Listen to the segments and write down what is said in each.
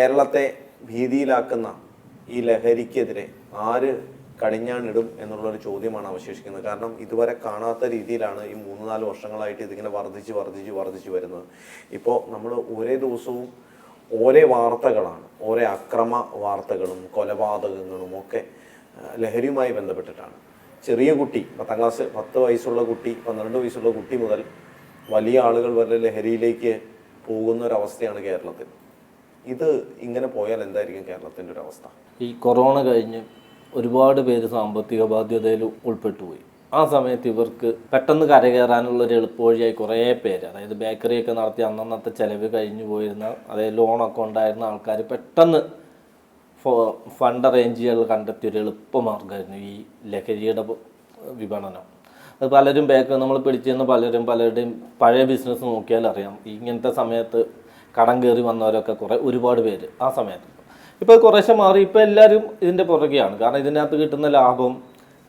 കേരളത്തെ ഭീതിയിലാക്കുന്ന ഈ ലഹരിക്കെതിരെ ആര് കടിഞ്ഞാണിടും എന്നുള്ളൊരു ചോദ്യമാണ് അവശേഷിക്കുന്നത്. കാരണം ഇതുവരെ കാണാത്ത രീതിയിലാണ് ഈ മൂന്ന് നാല് വർഷങ്ങളായിട്ട് ഇതിങ്ങനെ വർദ്ധിച്ച് വർദ്ധിച്ച് വർദ്ധിച്ച് വരുന്നത്. ഇപ്പോൾ നമ്മൾ ഒരേ ദിവസവും ഓരോ വാർത്തകളാണ് ഓരോ അക്രമ വാർത്തകളും കൊലപാതകങ്ങളും ഒക്കെ ലഹരിയുമായി ബന്ധപ്പെട്ടിട്ടാണ്. ചെറിയ കുട്ടി പത്താം ക്ലാസ് പത്ത് വയസ്സുള്ള കുട്ടി പന്ത്രണ്ട് വയസ്സുള്ള കുട്ടി മുതൽ വലിയ ആളുകൾ വരെ ലഹരിയിലേക്ക് പോകുന്ന ഒരവസ്ഥയാണ് കേരളത്തിൽ. ഇത് ഇങ്ങനെ പോയാൽ എന്തായിരിക്കും കേരളത്തിന്റെ ഒരു അവസ്ഥ? ഈ കൊറോണ കഴിഞ്ഞ് ഒരുപാട് പേര് സാമ്പത്തിക ബാധ്യതയിൽ ഉൾപ്പെട്ടു പോയി. ആ സമയത്ത് ഇവർക്ക് പെട്ടെന്ന് കരകയറാനുള്ള ഒരു എളുപ്പവഴിയായി കുറേ പേര് അതായത് ബേക്കറിയൊക്കെ നടത്തി അന്നന്നത്തെ ചിലവ് കഴിഞ്ഞു പോയിരുന്ന അതായത് ലോണൊക്കെ ഉണ്ടായിരുന്ന ആൾക്കാർ പെട്ടെന്ന് ഫണ്ട് അറേഞ്ച് ചെയ്യാൻ കണ്ടെത്തിയ ഒരു എളുപ്പമാർഗമായിരുന്നു ഈ ലഹരിയുടെ വിപണനം. അത് പലരും ബേക്കറി നമ്മൾ പിടിച്ചിരുന്ന പലരും പലരുടെയും പഴയ ബിസിനസ് നോക്കിയാൽ അറിയാം. ഇങ്ങനത്തെ സമയത്ത് കടം കയറി വന്നവരൊക്കെ കുറേ ഒരുപാട് പേര് ആ സമയത്ത്. ഇപ്പോൾ കുറേശ്ശെ മാറി ഇപ്പോൾ എല്ലാവരും ഇതിന്റെ പുറകെയാണ്. കാരണം ഇതിനകത്ത് കിട്ടുന്ന ലാഭം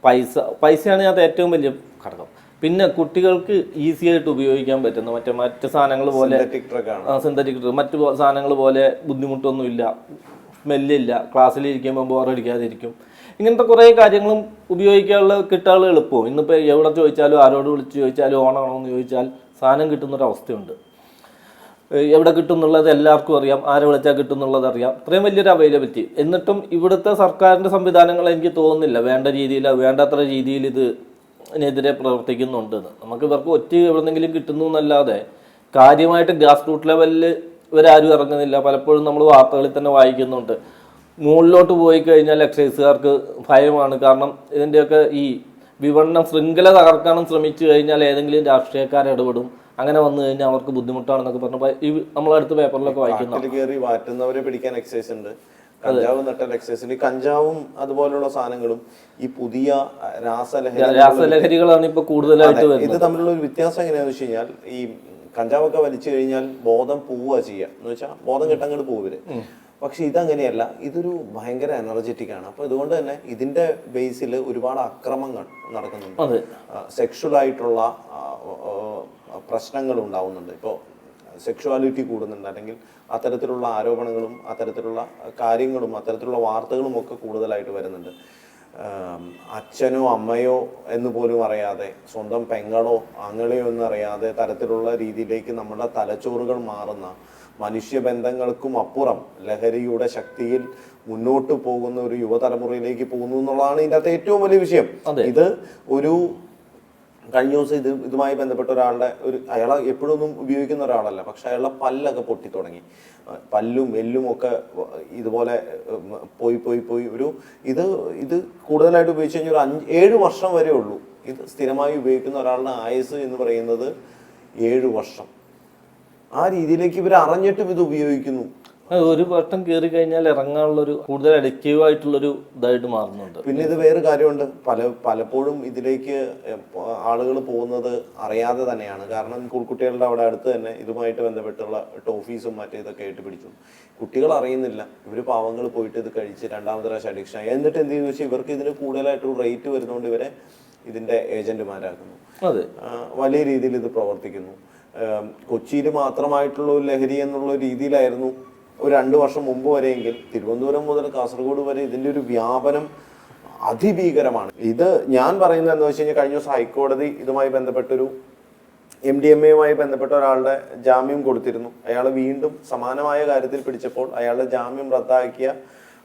പൈസ പൈസയാണ് അത് ഏറ്റവും വലിയ ഘടകം. പിന്നെ കുട്ടികൾക്ക് ഈസി ആയിട്ട് ഉപയോഗിക്കാൻ പറ്റുന്ന മറ്റേ മറ്റ് സാധനങ്ങൾ പോലെ സിന്തറ്റിക് ഡ്രഗ് സിന്തറ്റിക് മറ്റു സാധനങ്ങൾ പോലെ ബുദ്ധിമുട്ടൊന്നുമില്ല സ്മെല്ലില്ല ക്ലാസ്സിൽ ഇരിക്കുമ്പോൾ ബോറടിക്കാതിരിക്കും ഇങ്ങനത്തെ കുറേ കാര്യങ്ങളും ഉപയോഗിക്കാനുള്ള കിട്ടാനുള്ള എളുപ്പവും. ഇന്നിപ്പോൾ എവിടെ ചോദിച്ചാലും ആരോട് വിളിച്ച് ചോദിച്ചാലും ഓണാണോ എന്ന് ചോദിച്ചാൽ സാധനം കിട്ടുന്നൊരവസ്ഥയുണ്ട്. എവിടെ കിട്ടും എന്നുള്ളത് എല്ലാവർക്കും അറിയാം. ആരെ വിളിച്ചാൽ കിട്ടും എന്നുള്ളത് അറിയാം. ഇത്രയും വലിയൊരു അവൈലബിലിറ്റി എന്നിട്ടും ഇവിടുത്തെ സർക്കാരിന്റെ സംവിധാനങ്ങൾ എനിക്ക് തോന്നുന്നില്ല. വേണ്ട രീതിയിൽ വേണ്ടത്ര രീതിയിൽ ഇത് ഇതിനെതിരെ പ്രവർത്തിക്കുന്നുണ്ട്. നമുക്ക് ഇവർക്ക് ഒറ്റ എവിടെന്നെങ്കിലും കിട്ടുന്നു എന്നല്ലാതെ കാര്യമായിട്ട് ഗ്രാസ് റൂട്ട് ലെവലിൽ ഇവരാരും ഇറങ്ങുന്നില്ല. പലപ്പോഴും നമ്മൾ വാർത്തകളിൽ തന്നെ വായിക്കുന്നുണ്ട്. മുകളിലോട്ട് പോയി കഴിഞ്ഞാൽ എക്സൈസുകാർക്ക് ഭയമാണ്. കാരണം ഇതിന്റെയൊക്കെ ഈ വിപണനം ശൃംഖല തകർക്കാനും ശ്രമിച്ചു കഴിഞ്ഞാൽ ഏതെങ്കിലും രാഷ്ട്രീയക്കാർ ഇടപെടും. അങ്ങനെ വന്നു കഴിഞ്ഞാൽ അവർക്ക് ബുദ്ധിമുട്ടാണെന്നൊക്കെ പറഞ്ഞപ്പോൾ ഈ നമ്മളടുത്ത പേപ്പറിലൊക്കെ വായിക്കുന്നു കയറി വാറ്റുന്നവരെ പിടിക്കാൻ എക്സൈസ് ഉണ്ട്. കഞ്ചാവ് നട്ടൽ എക്സൈസ് ഉണ്ട്. കഞ്ചാവും അതുപോലുള്ള സാധനങ്ങളും ഈ പുതിയ രാസലഹരി രാസലഹരികളാണ് ഇപ്പൊ കൂടുതലായിട്ട് വരുന്നത് ഇത് തമ്മിലുള്ള ഒരു വ്യത്യാസം എങ്ങനെയാന്ന് വെച്ച് കഴിഞ്ഞാൽ ഈ കഞ്ചാവൊക്കെ വലിച്ചു കഴിഞ്ഞാൽ ബോധം പോവുക ചെയ്യുക. എന്ന് വെച്ചാൽ ബോധം കിട്ടങ്ങോട്ട് പോവര് പക്ഷെ ഇതങ്ങനെയല്ല. ഇതൊരു ഭയങ്കര എനർജറ്റിക് ആണ്. അപ്പോൾ ഇതുകൊണ്ട് തന്നെ ഇതിന്റെ ബേസിൽ ഒരുപാട് അക്രമങ്ങൾ നടക്കുന്നുണ്ട്. സെക്ഷൽ ആയിട്ടുള്ള പ്രശ്നങ്ങൾ ഉണ്ടാവുന്നുണ്ട്. ഇപ്പോൾ സെക്ഷുവാലിറ്റി കൂടുന്നുണ്ട്. അല്ലെങ്കിൽ അത്തരത്തിലുള്ള ആരോപണങ്ങളും അത്തരത്തിലുള്ള കാര്യങ്ങളും അത്തരത്തിലുള്ള വാർത്തകളും ഒക്കെ കൂടുതലായിട്ട് വരുന്നുണ്ട്. അച്ഛനോ അമ്മയോ എന്ന് പോലും അറിയാതെ സ്വന്തം പെങ്ങളോ ആങ്ങളെയോ എന്നറിയാതെ തരത്തിലുള്ള രീതിയിലേക്ക് നമ്മുടെ തലച്ചോറുകൾ മാറുന്ന മനുഷ്യബന്ധങ്ങൾക്കും അപ്പുറം ലഹരിയുടെ ശക്തിയിൽ മുന്നോട്ട് പോകുന്ന ഒരു യുവതലമുറയിലേക്ക് പോകുന്നു എന്നുള്ളതാണ് ഇതിന്റെ അകത്ത് ഏറ്റവും വലിയ വിഷയം. ഇത് ഒരു കഴിഞ്ഞ ദിവസം ഇത് ഇതുമായി ബന്ധപ്പെട്ട ഒരാളുടെ ഒരു അയാളെ എപ്പോഴൊന്നും ഉപയോഗിക്കുന്ന ഒരാളല്ല പക്ഷെ അയാളുടെ പല്ലൊക്കെ പൊട്ടി തുടങ്ങി. പല്ലും എല്ലും ഒക്കെ ഇതുപോലെ പോയി പോയി പോയി ഒരു ഇത് ഇത് കൂടുതലായിട്ട് ഉപയോഗിച്ച് കഴിഞ്ഞാൽ ഒരു അഞ്ച് ഏഴ് വർഷം വരെ ഉള്ളൂ. ഇത് സ്ഥിരമായി ഉപയോഗിക്കുന്ന ഒരാളുടെ ആയുസ് എന്ന് പറയുന്നത് ഏഴ് വർഷം. ആ രീതിയിലേക്ക് ഇവർ അറിഞ്ഞിട്ടും ഇത് ഉപയോഗിക്കുന്നു. ഒരു വട്ടം കയറി കഴിഞ്ഞാൽ ഇറങ്ങാനുള്ള ഒരു കൂടുതൽ അഡിക്റ്റീവ് ആയിട്ടുള്ളൊരു ഇതായിട്ട് മാറുന്നുണ്ട്. പിന്നെ ഇത് വേറെ കാര്യമുണ്ട്. പല പലപ്പോഴും ഇതിലേക്ക് ആളുകൾ പോകുന്നത് അറിയാതെ തന്നെയാണ്. കാരണം കുട്ടികളുടെ അവിടെ അടുത്ത് തന്നെ ഇതുമായിട്ട് ബന്ധപ്പെട്ടുള്ള ടോഫീസും മറ്റേ ഇതൊക്കെ ആയിട്ട് പിടിച്ചു കുട്ടികൾ അറിയുന്നില്ല. ഇവർ പാവങ്ങൾ പോയിട്ട് ഇത് കഴിച്ച് രണ്ടാമത്തെ പ്രാവശ്യം അഡിക്ഷൻ ആയി. എന്നിട്ട് എന്ത് ചെയ്യുന്നു വെച്ചാൽ ഇവർക്ക് ഇതിന് കൂടുതലായിട്ട് റേറ്റ് വരുന്നതുകൊണ്ട് ഇവരെ ഇതിന്റെ ഏജന്റുമാരാകുന്നു. വലിയ രീതിയിൽ ഇത് പ്രവർത്തിക്കുന്നു. കൊച്ചിയിൽ മാത്രമായിട്ടുള്ള ഒരു ലഹരി എന്നുള്ള രീതിയിലായിരുന്നു ഒരു രണ്ട് വർഷം മുമ്പ് വരെയെങ്കിൽ തിരുവനന്തപുരം മുതൽ കാസർഗോഡ് വരെ ഇതിന്റെ ഒരു വ്യാപനം അതിഭീകരമാണ്. ഇത് ഞാൻ പറയുന്നത് എന്ന് വെച്ച് കഴിഞ്ഞാൽ കഴിഞ്ഞ ദിവസം ഹൈക്കോടതി ഇതുമായി ബന്ധപ്പെട്ടൊരു എം ഡി എം എയുമായി ബന്ധപ്പെട്ട ഒരാളുടെ ജാമ്യം കൊടുത്തിരുന്നു. അയാൾ വീണ്ടും സമാനമായ കാര്യത്തിൽ പിടിച്ചപ്പോൾ അയാളുടെ ജാമ്യം റദ്ദാക്കിയ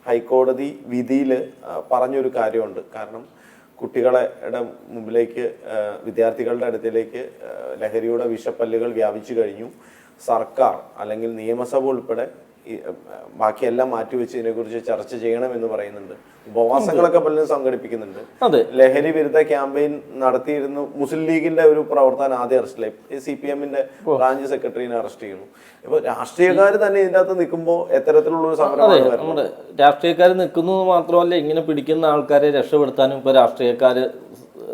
ഹൈക്കോടതി വിധിയിൽ പറഞ്ഞൊരു കാര്യമുണ്ട്. കാരണം കുട്ടികളുടെ മുമ്പിലേക്ക് വിദ്യാർത്ഥികളുടെ അടുത്തേക്ക് ലഹരിയുടെ വിഷപ്പല്ലുകൾ വ്യാപിച്ചു കഴിഞ്ഞു. സർക്കാർ അല്ലെങ്കിൽ നിയമസഭ ഉൾപ്പെടെ ബാക്കിയെല്ലാം മാറ്റിവെച്ച് ഇതിനെക്കുറിച്ച് ചർച്ച ചെയ്യണം എന്ന് പറയുന്നുണ്ട്. ഉപവാസങ്ങളൊക്കെ പലരും സംഘടിപ്പിക്കുന്നുണ്ട്. അതെ. ലഹരി വിരുദ്ധ ക്യാമ്പയിൻ നടത്തിയിരുന്നു. മുസ്ലിം ലീഗിന്റെ ഒരു പ്രവർത്തനം ആദ്യം അറസ്റ്റിലായി സി പി എമ്മിന്റെ ബ്രാഞ്ച് സെക്രട്ടറിനെ അറസ്റ്റ് ചെയ്യുന്നു. ഇപ്പൊ രാഷ്ട്രീയക്കാർ തന്നെ ഇതിന്റെ അകത്ത് നിൽക്കുമ്പോൾ എത്തരത്തിലുള്ള ഒരു സമരം രാഷ്ട്രീയക്കാർ നിൽക്കുന്നു മാത്രമല്ല ഇങ്ങനെ പിടിക്കുന്ന ആൾക്കാരെ രക്ഷപ്പെടുത്താനും ഇപ്പൊ രാഷ്ട്രീയക്കാര്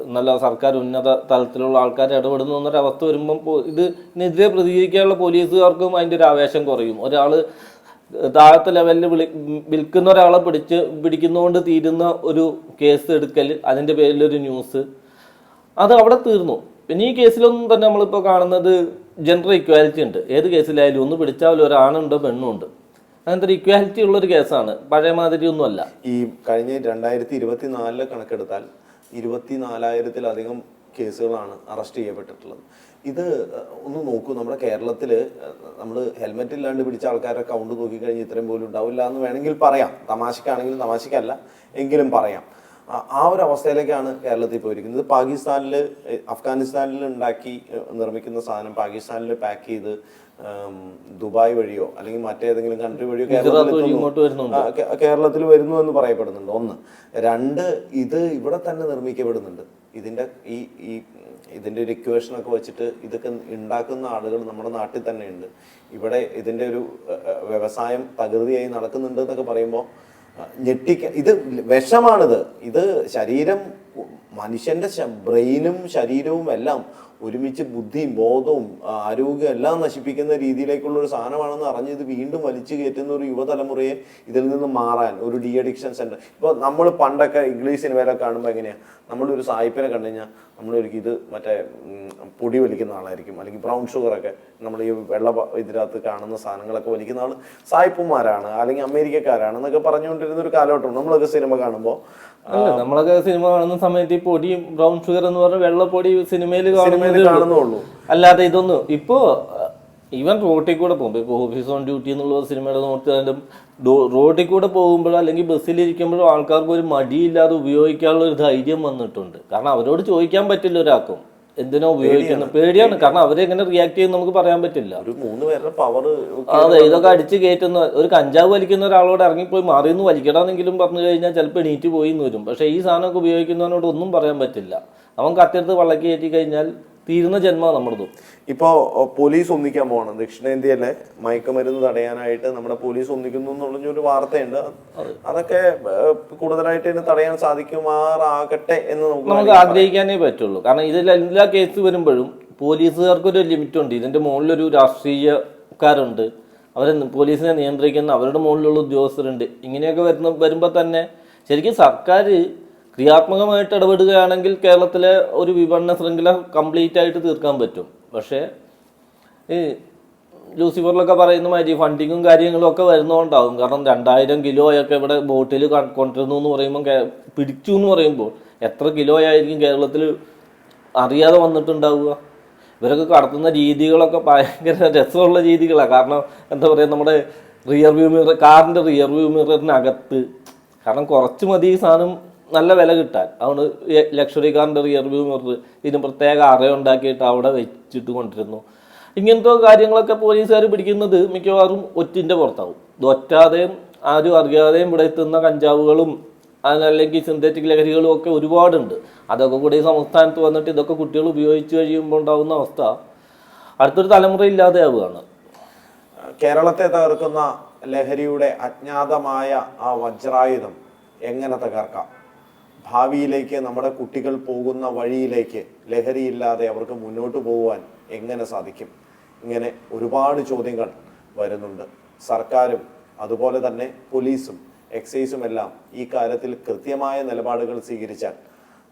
നല്ല സർക്കാർ ഉന്നത തലത്തിലുള്ള ആൾക്കാർ ഇടപെടുന്നു എന്നൊരവസ്ഥ വരുമ്പം ഇത് ഇതിനെതിരെ പ്രതികരിക്കാനുള്ള പോലീസുകാർക്കും അതിന്റെ ഒരു ആവേശം കുറയും. ഒരാൾ താഴത്തെ ലെവലിൽ വിളി വിൽക്കുന്ന ഒരാളെ പിടിച്ച് പിടിക്കുന്നതുകൊണ്ട് തീരുന്ന ഒരു കേസ് എടുക്കൽ അതിന്റെ പേരിലൊരു ന്യൂസ്. അത് അവിടെ തീർന്നു. പിന്നെ ഈ കേസിലൊന്നും തന്നെ നമ്മളിപ്പോൾ കാണുന്നത് ജെൻഡർ ഇക്വാലിറ്റി ഉണ്ട്. ഏത് കേസിലായാലും ഒന്ന് പിടിച്ചാലും പെണ്ണും പെണ്ണുണ്ട് അങ്ങനത്തെ ഒരു ഇക്വാലിറ്റി ഉള്ളൊരു കേസാണ്. പഴയ മാതിരി ഒന്നുമല്ല. ഈ കഴിഞ്ഞ രണ്ടായിരത്തി ഇരുപത്തി നാലിലെ കണക്കെടുത്താൽ ഇരുപത്തിനാലായിരത്തിലധികം കേസുകളാണ് അറസ്റ്റ് ചെയ്യപ്പെട്ടിട്ടുള്ളത്. ഇത് ഒന്ന് നോക്കൂ. നമ്മുടെ കേരളത്തിൽ നമ്മൾ ഹെൽമെറ്റ് ഇല്ലാണ്ട് പിടിച്ച ആൾക്കാരെ കൗണ്ട് നോക്കിക്കഴിഞ്ഞാൽ ഇത്രയും പോലും ഉണ്ടാവില്ല എന്ന് വേണമെങ്കിൽ പറയാം. തമാശക്കാണെങ്കിലും തമാശക്കല്ല എങ്കിലും പറയാം. ആ- ഒരു അവസ്ഥയിലേക്കാണ് കേരളത്തിൽ പോയിരിക്കുന്നത്. പാകിസ്ഥാനിൽ അഫ്ഗാനിസ്ഥാനിൽ ഉണ്ടാക്കി നിർമ്മിക്കുന്ന സാധനം പാകിസ്ഥാനിൽ പാക്ക് ചെയ്ത് ദുബായ് വഴിയോ അല്ലെങ്കിൽ മറ്റേതെങ്കിലും കൺട്രി വഴിയോ കേരളത്തിൽ. കേരളത്തിൽ വരുന്നു എന്ന് പറയപ്പെടുന്നുണ്ട്. ഒന്ന്. രണ്ട് ഇത് ഇവിടെ തന്നെ നിർമ്മിക്കപ്പെടുന്നുണ്ട്. ഇതിന്റെ ഈ ഈ ഇതിന്റെ ഒരു ഇക്വേഷൻ ഒക്കെ വെച്ചിട്ട് ഇതൊക്കെ ഉണ്ടാക്കുന്ന ആളുകൾ നമ്മുടെ നാട്ടിൽ തന്നെ ഉണ്ട്. ഇവിടെ ഇതിന്റെ ഒരു വ്യവസായം തകൃതിയായി നടക്കുന്നുണ്ട് എന്നൊക്കെ പറയുമ്പോൾ ഞെട്ടിക്ക ഇത് വിഷമാണിത്. ഇത് ശരീരം മനുഷ്യന്റെ ബ്രെയിനും ശരീരവും എല്ലാം ഒരുമിച്ച് ബുദ്ധിയും ബോധവും ആരോഗ്യം എല്ലാം നശിപ്പിക്കുന്ന രീതിയിലേക്കുള്ള ഒരു സാധനമാണെന്ന് അറിഞ്ഞ് ഇത് വീണ്ടും വലിച്ചു കയറ്റുന്ന ഒരു യുവതലമുറയെ ഇതിൽ നിന്ന് മാറാൻ ഒരു ഡി അഡിക്ഷൻ സെന്റർ. ഇപ്പോൾ നമ്മൾ പണ്ടൊക്കെ ഇംഗ്ലീഷ് സിനിമയിലൊക്കെ കാണുമ്പോൾ എങ്ങനെയാണ് നമ്മളൊരു സായിപ്പിനെ കണ്ടു കഴിഞ്ഞാൽ നമ്മളൊരിക്കലും ഇത് മറ്റേ പൊടി വലിക്കുന്ന ആളായിരിക്കും. അല്ലെങ്കിൽ ബ്രൗൺ ഷുഗറൊക്കെ നമ്മൾ ഈ വെള്ള ഇതിനകത്ത് കാണുന്ന സാധനങ്ങളൊക്കെ വലിക്കുന്ന ആൾ സായിപ്പുമാരാണ് അല്ലെങ്കിൽ അമേരിക്കക്കാരാണ് എന്നൊക്കെ പറഞ്ഞുകൊണ്ടിരുന്ന ഒരു കാലഘട്ടം നമ്മളൊക്കെ സിനിമ കാണുമ്പോൾ നമ്മളൊക്കെ സിനിമ കാണുന്ന സമയത്ത് ഈ പൊടിയും ബ്രൗൺ ഷുഗർ എന്ന് പറഞ്ഞ വെള്ളപ്പൊടി സിനിമയിൽ സിനിമയിൽ കാണുന്നുള്ളൂ. അല്ലാതെ ഇതൊന്നും ഇപ്പോ ഈവൻ റോട്ടിൽ കൂടെ പോകുമ്പോൾ ഇപ്പോൾ ഓഫീസ് ഓൺ ഡ്യൂട്ടി എന്നുള്ള സിനിമയുടെ നോക്കിയാലും റോട്ടിൽ കൂടെ പോകുമ്പോഴോ അല്ലെങ്കിൽ ബസ്സിലിരിക്കുമ്പോഴോ ആൾക്കാർക്ക് ഒരു മടിയില്ലാതെ ഉപയോഗിക്കാനുള്ള ഒരു ധൈര്യം വന്നിട്ടുണ്ട്. കാരണം അവരോട് ചോദിക്കാൻ പറ്റില്ല ഒരാൾക്കും. എന്തിനാ ഉപയോഗിക്കുന്നത്? പേടിയാണ്. കാരണം അവരെങ്ങനെ റിയാക്ട് ചെയ്യുന്ന നമുക്ക് പറയാൻ പറ്റില്ല. ഒരു മൂന്ന് പേരുടെ പവർ അതെ ഇതൊക്കെ അടിച്ച് കയറ്റുന്ന ഒരു കഞ്ചാവ് വലിക്കുന്ന ഒരാളോട് ഇറങ്ങിപ്പോയി മാറിയെന്ന് വലിക്കണമെന്നെങ്കിലും പറഞ്ഞു കഴിഞ്ഞാൽ ചിലപ്പോൾ എണീറ്റ് പോയി എന്ന് വരും. പക്ഷേ ഈ സാധനമൊക്കെ ഉപയോഗിക്കുന്നവനോട് ഒന്നും പറയാൻ പറ്റില്ല. അവൻ കത്തെടുത്ത് വള്ളക്കി കയറ്റി കഴിഞ്ഞാൽ തീരുന്ന ജന്മമാണ് നമ്മുടേതും. ഇപ്പോൾ പോലീസ് ഒന്നിക്കാൻ പോകണം ദക്ഷിണേന്ത്യയിലെ മയക്കുമരുന്ന് തടയാനായിട്ട് നമ്മുടെ പോലീസ് ഒന്നിക്കുന്നു എന്നുള്ളൊരു വാർത്തയുണ്ട്. അതൊക്കെ കൂടുതലായിട്ട് ഇതിനെ തടയാൻ സാധിക്കുമാറാകട്ടെ എന്ന് നമുക്ക് ആഗ്രഹിക്കാനേ പറ്റുള്ളൂ. കാരണം ഇതിൽ എല്ലാ കേസ് വരുമ്പോഴും പോലീസുകാർക്കൊരു ലിമിറ്റ് ഉണ്ട്. ഇതിന്റെ മുകളിലൊരു രാഷ്ട്രീയക്കാരുണ്ട്. അവരെ പോലീസിനെ നിയന്ത്രിക്കുന്ന അവരുടെ മുകളിലുള്ള ഉദ്യോഗസ്ഥരുണ്ട്. ഇങ്ങനെയൊക്കെ വരുന്ന വരുമ്പോൾ തന്നെ ശരിക്കും സർക്കാർ ക്രിയാത്മകമായിട്ട് ഇടപെടുകയാണെങ്കിൽ കേരളത്തിലെ ഒരു വിപണന ശൃംഖല കംപ്ലീറ്റ് ആയിട്ട് തീർക്കാൻ പറ്റും. പക്ഷേ ഈ ലൂസിഫറിലൊക്കെ പറയുന്ന മാതിരി ഫണ്ടിങ്ങും കാര്യങ്ങളും ഒക്കെ വരുന്നതുകൊണ്ടാവും കാരണം രണ്ടായിരം കിലോയൊക്കെ ഇവിടെ ബോട്ടിൽ കൊണ്ടിരുന്നു എന്ന് പറയുമ്പോൾ പിടിച്ചു എന്ന് പറയുമ്പോൾ എത്ര കിലോ ആയിരിക്കും കേരളത്തിൽ അറിയാതെ വന്നിട്ടുണ്ടാവുക? ഇവരൊക്കെ കടത്തുന്ന രീതികളൊക്കെ ഭയങ്കര രസമുള്ള രീതികളാണ് കാരണം എന്താ പറയുക നമ്മുടെ റിയർ വ്യൂ മിറർ കാറിന്റെ റിയർ വ്യൂ മിററിനകത്ത് കാരണം കുറച്ച് മതി ഈ സാധനം നല്ല വില കിട്ടാൻ. അതുകൊണ്ട് ലക്ഷറി കാറിന്റെ റിയർ വ്യൂ മിറർ ഇതിന് പ്രത്യേക അറ ഉണ്ടാക്കിയിട്ട് അവിടെ വെച്ചിട്ട് കൊണ്ടിരുന്നു. ഇങ്ങനത്തെ കാര്യങ്ങളൊക്കെ പോലീസുകാർ പിടിക്കുന്നത് മിക്കവാറും ഒറ്റിന്റെ പുറത്താവും. ഒറ്റാതെയും ആരും അറിയാതെയും ഇവിടെ എത്തുന്ന കഞ്ചാവുകളും അല്ലെങ്കിൽ സിന്തറ്റിക് ലഹരികളും ഒക്കെ ഒരുപാടുണ്ട്. അതൊക്കെ കൂടി സംസ്ഥാനത്ത് വന്നിട്ട് ഇതൊക്കെ കുട്ടികൾ ഉപയോഗിച്ച് കഴിയുമ്പോൾ ഉണ്ടാകുന്ന അവസ്ഥ അടുത്തൊരു തലമുറ ഇല്ലാതെയാവുകയാണ് കേരളത്തെ തകർക്കുന്ന ലഹരിയുടെ അജ്ഞാതമായ ആ വജ്രായുധം എങ്ങനെ തകർക്കാം? ഭാവിയിലേക്ക് നമ്മുടെ കുട്ടികൾ പോകുന്ന വഴിയിലേക്ക് ലഹരിയില്ലാതെ അവർക്ക് മുന്നോട്ട് പോകുവാൻ എങ്ങനെ സാധിക്കും? ഇങ്ങനെ ഒരുപാട് ചോദ്യങ്ങൾ വരുന്നുണ്ട്. സർക്കാരും അതുപോലെ തന്നെ പോലീസും എക്സൈസും എല്ലാം ഈ കാര്യത്തിൽ കൃത്യമായ നിലപാടുകൾ സ്വീകരിച്ചാൽ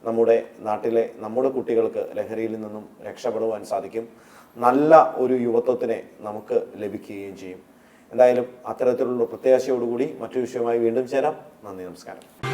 നമ്മുടെ നാട്ടിലെ നമ്മുടെ കുട്ടികൾക്ക് ലഹരിയിൽ നിന്നും രക്ഷപ്പെടുവാൻ സാധിക്കും. നല്ല ഒരു യുവത്വത്തിനെ നമുക്ക് ലഭിക്കുകയും ചെയ്യും. എന്തായാലും അത്തരത്തിലുള്ള പ്രത്യാശയോടുകൂടി മറ്റു വിഷയമായി വീണ്ടും ചേരാം. നന്ദി നമസ്കാരം.